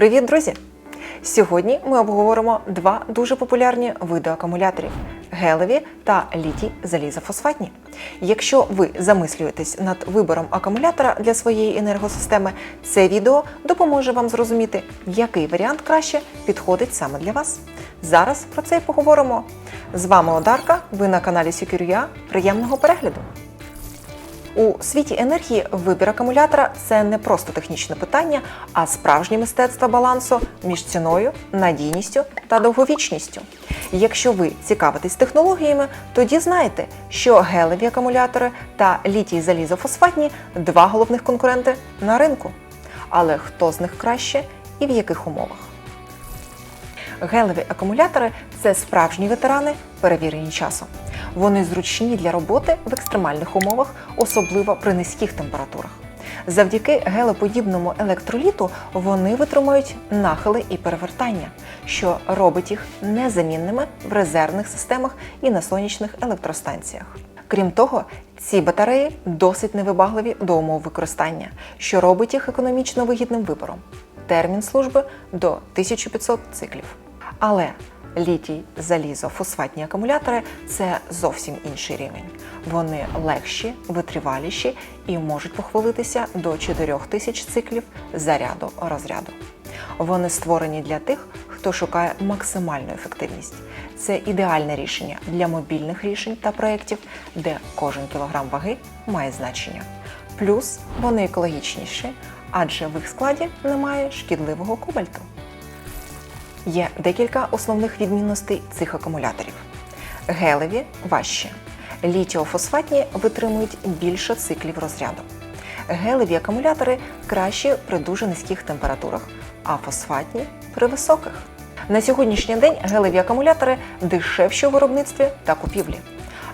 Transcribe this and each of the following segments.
Привіт, друзі! Сьогодні ми обговоримо два дуже популярні види акумуляторів гелеві та літій залізофосфатні. Якщо ви замислюєтесь над вибором акумулятора для своєї енергосистеми, це відео допоможе вам зрозуміти, який варіант краще підходить саме для вас. Зараз про це і поговоримо. З вами Одарка, ви на каналі Secure.ua. Приємного перегляду! У світі енергії вибір акумулятора це не просто технічне питання, а справжнє мистецтво балансу між ціною, надійністю та довговічністю. Якщо ви цікавитесь технологіями, тоді знаєте, що гелеві акумулятори та літій залізофосфатні два головних конкуренти на ринку. Але хто з них краще і в яких умовах? Гелеві акумулятори це справжні ветерани, перевірені часом. Вони зручні для роботи в екстремальних умовах, особливо при низьких температурах. Завдяки гелеподібному електроліту вони витримують нахили і перевертання, що робить їх незамінними в резервних системах і на сонячних електростанціях. Крім того, ці батареї досить невибагливі до умов використання, що робить їх економічно вигідним вибором. Термін служби до 1500 циклів. Але літій, залізо, фосфатні акумулятори це зовсім інший рівень. Вони легші, витриваліші і можуть похвалитися до 4000 циклів заряду розряду. Вони створені для тих, хто шукає максимальну ефективність. Це ідеальне рішення для мобільних рішень та проєктів, де кожен кілограм ваги має значення. Плюс вони екологічніші, адже в їх складі немає шкідливого кобальту. Є декілька основних відмінностей цих акумуляторів. Гелеві важчі. Літіофосфатні витримують більше циклів розряду. Гелеві акумулятори кращі при дуже низьких температурах, а фосфатні при високих. На сьогоднішній день гелеві акумулятори дешевші у виробництві та купівлі.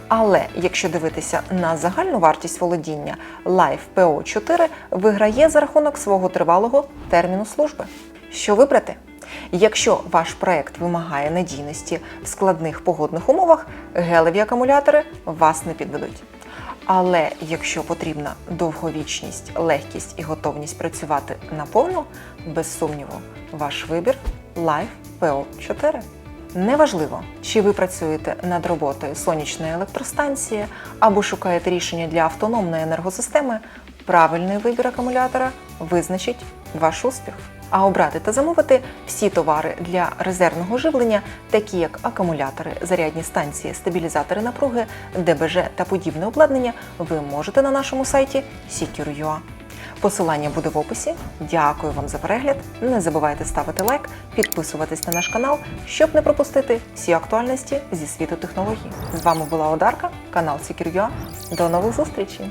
Але якщо дивитися на загальну вартість володіння, Life PO4 виграє за рахунок свого тривалого терміну служби. Що вибрати? Якщо ваш проект вимагає надійності в складних погодних умовах, гелеві акумулятори вас не підведуть. Але якщо потрібна довговічність, легкість і готовність працювати наповну, без сумніву, ваш вибір Life PO4. Неважливо, чи ви працюєте над роботою сонячної електростанції або шукаєте рішення для автономної енергосистеми, правильний вибір акумулятора визначить ваш успіх. А обрати та замовити всі товари для резервного живлення, такі як акумулятори, зарядні станції, стабілізатори напруги, ДБЖ та подібне обладнання, ви можете на нашому сайті Secure.ua. Посилання буде в описі. Дякую вам за перегляд. Не забувайте ставити лайк, підписуватись на наш канал, щоб не пропустити всі актуальності зі світу технологій. З вами була Одарка, канал Secure.ua. До нових зустрічей!